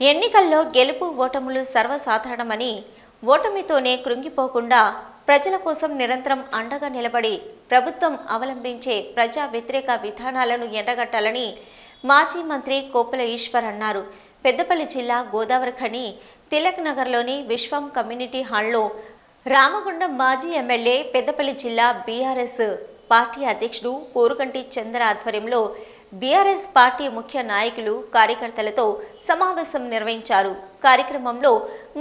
ఎన్నికల్లో గెలుపు ఓటములు సర్వసాధారణమని ఓటమితోనే కృంగిపోకుండా ప్రజల కోసం నిరంతరం అండగా నిలబడి ప్రభుత్వం అవలంబించే ప్రజా వ్యతిరేక విధానాలను ఎండగట్టాలని మాజీ మంత్రి కోపుల ఈశ్వర్ అన్నారు. పెద్దపల్లి జిల్లా గోదావరి ఖని తిలక్ నగర్లోని విశ్వం కమ్యూనిటీ హాల్లో రామగుండం మాజీ ఎమ్మెల్యే పెద్దపల్లి జిల్లా బీఆర్ఎస్ పార్టీ అధ్యక్షుడు కోరుగంటి చంద్ర ఆధ్వర్యంలో బీఆర్ఎస్ పార్టీ ముఖ్య నాయకులు కార్యకర్తలతో సమావేశం నిర్వహించారు. కార్యక్రమంలో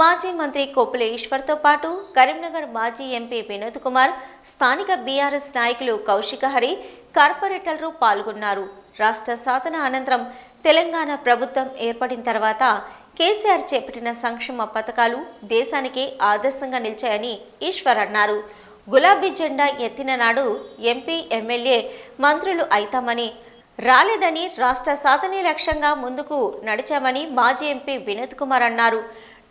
మాజీ మంత్రి కొప్పుల ఈశ్వర్తో పాటు కరీంనగర్ మాజీ ఎంపీ వినోద్ కుమార్ స్థానిక బీఆర్ఎస్ నాయకులు కౌశిక హరి కార్పొరేటర్లు పాల్గొన్నారు. రాష్ట్ర సాధన అనంతరం తెలంగాణ ప్రభుత్వం ఏర్పడిన తర్వాత కేసీఆర్ చేపట్టిన సంక్షేమ పథకాలు దేశానికి ఆదర్శంగా నిలిచాయని ఈశ్వర్ అన్నారు. గులాబీ జెండా ఎత్తిన నాడు ఎంపీ ఎమ్మెల్యే మంత్రులు అయితామని రాలేదని రాష్ట్ర సాధనే లక్ష్యంగా ముందుకు నడిచామని మాజీ ఎంపీ వినోద్ కుమార్ అన్నారు.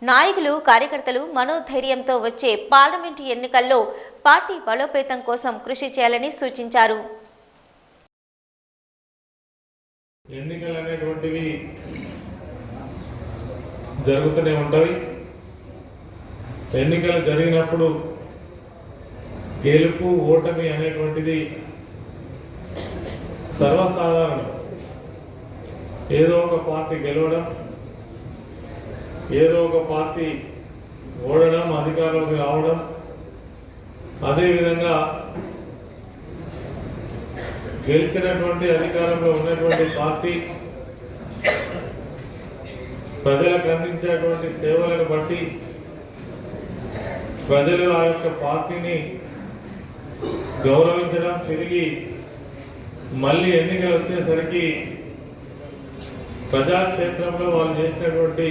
నాయకులు కార్యకర్తలు మనోధైర్యంతో వచ్చే పార్లమెంటు ఎన్నికల్లో పార్టీ బలోపేతం కోసం కృషి చేయాలని సూచించారు. ఎన్నికలు అనేటువంటివి జరుగుతూనే ఉంటాయి. ఎన్నికలు జరిగినప్పుడు గెలుపు ఓటమి అనేటువంటిది సర్వసాధారణం. ఏదో ఒక పార్టీ గెలవడం ఏదో ఒక పార్టీ ఓడడం అధికారంలోకి రావడం అదేవిధంగా గెలిచినటువంటి అధికారంలో ఉన్నటువంటి పార్టీ ప్రజలకు అందించేటువంటి సేవలను బట్టి ప్రజలు ఆ యొక్క పార్టీని గౌరవించడం తిరిగి మళ్ళీ ఎన్నికలు వచ్చేసరికి ప్రజాక్షేత్రంలో వాళ్ళు చేసినటువంటి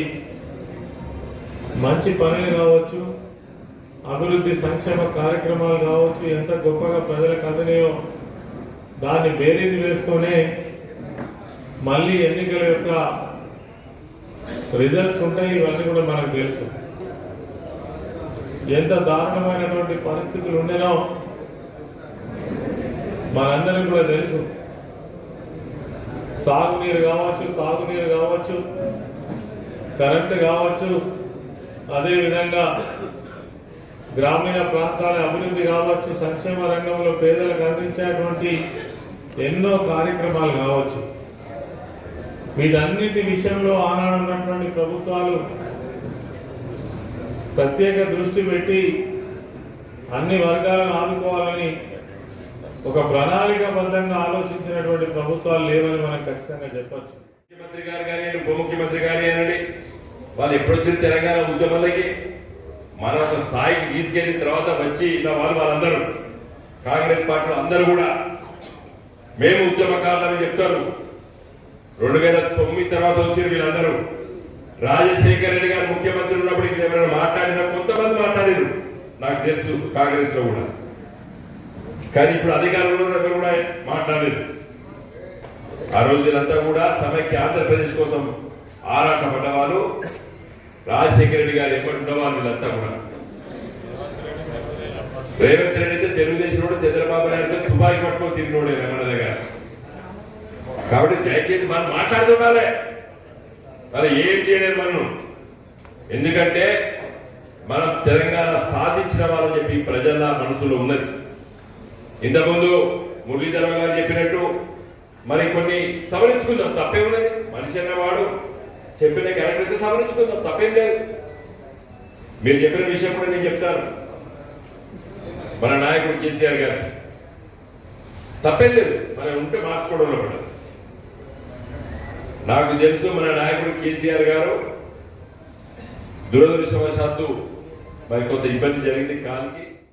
మంచి పనులు కావచ్చు అభివృద్ధి సంక్షేమ కార్యక్రమాలు కావచ్చు ఎంత గొప్పగా ప్రజలకు అందినాయో దాన్ని బేరీజ్ వేసుకొనే మళ్ళీ ఎన్నికల యొక్క రిజల్ట్స్ ఉంటాయి ఇవన్నీ కూడా మనకు తెలుసు. ఎంత దారుణమైనటువంటి పరిస్థితులు ఉండేనో మనందరికీ కూడా తెలుసు. సాగునీరు కావచ్చు తాగునీరు కావచ్చు కరెంటు కావచ్చు అదేవిధంగా గ్రామీణ ప్రాంతాల అభివృద్ధి కావచ్చు సంక్షేమ రంగంలో పేదలకు అందించేటువంటి ఎన్నో కార్యక్రమాలు కావచ్చు. వీటన్నిటి విషయంలో ఆనాడు ఉన్నటువంటి ప్రభుత్వాలు ప్రత్యేక దృష్టి పెట్టి అన్ని వర్గాలను ఆదుకోవాలని ఒక ప్రణాళికాబద్ధంగా ఆలోచించినటువంటి ప్రభుత్వాలు లేవని మనం ఖచ్చితంగా చెప్పచ్చు. ముఖ్యమంత్రి గారు కానీ ఉప ముఖ్యమంత్రి గారు అనండి వాళ్ళు ఎప్పుడు వచ్చిన తెలంగాణ ఉద్యమాలకి? మన ఒక స్థాయికి తీసుకెళ్ళిన తర్వాత వచ్చి ఇలా వాళ్ళు వాళ్ళందరూ. కాంగ్రెస్ పార్టీలో అందరూ కూడా మేము ఉద్యమకారులని చెప్తారు. రెండు వేల తొమ్మిది తర్వాత వచ్చిన వీళ్ళందరూ. రాజశేఖర రెడ్డి గారు ముఖ్యమంత్రి ఉన్నప్పుడు ఇక్కడ ఎవరైనా మాట్లాడినా కొంతమంది మాట్లాడారు నాకు తెలుసు కాంగ్రెస్లో కూడా. కానీ ఇప్పుడు అధికారంలో ఉన్నప్పుడు కూడా మాట్లాడలేదు. ఆ రోజులంతా కూడా సమైక్య ఆంధ్రప్రదేశ్ కోసం ఆరాటపడ్డ వాళ్ళు రాజశేఖర రెడ్డి గారు ఎప్పటి ఉన్నవాళ్ళు వీళ్ళంతా కూడా. రేవంత్ రెడ్డి అయితే తెలుగుదేశం చంద్రబాబు నాయుడు తుపాయి పట్టుకొని తిరిగినోడే మన దగ్గర. కాబట్టి దయచేసి మనం మాట్లాడుతుండాలి మరి ఏం చేయలేదు మనం. ఎందుకంటే మనం తెలంగాణ సాధించిన వాళ్ళని చెప్పి ప్రజల మనసులో ఉన్నది. ఇంతకుముందు మురళీధరరావు గారు చెప్పినట్టు మరి కొన్ని సవరించుకుందాం తప్పే ఉన్నది మనిషి అన్నవాడు చెప్పిన క్యారెక్టర్ అయితే సవరించుకుందాం తప్పేం లేదు. మీరు చెప్పిన విషయం కూడా నేను చెప్తాను. మన నాయకుడు కేసీఆర్ గారు. తప్పేం లేదు. మరి ఉంటే మార్చుకోవడంలో కూడా నాకు తెలుసు మన నాయకుడు కేసీఆర్ గారు దురదృష్టవశాత్తు మరి కొంత ఇబ్బంది జరిగింది. కాలికి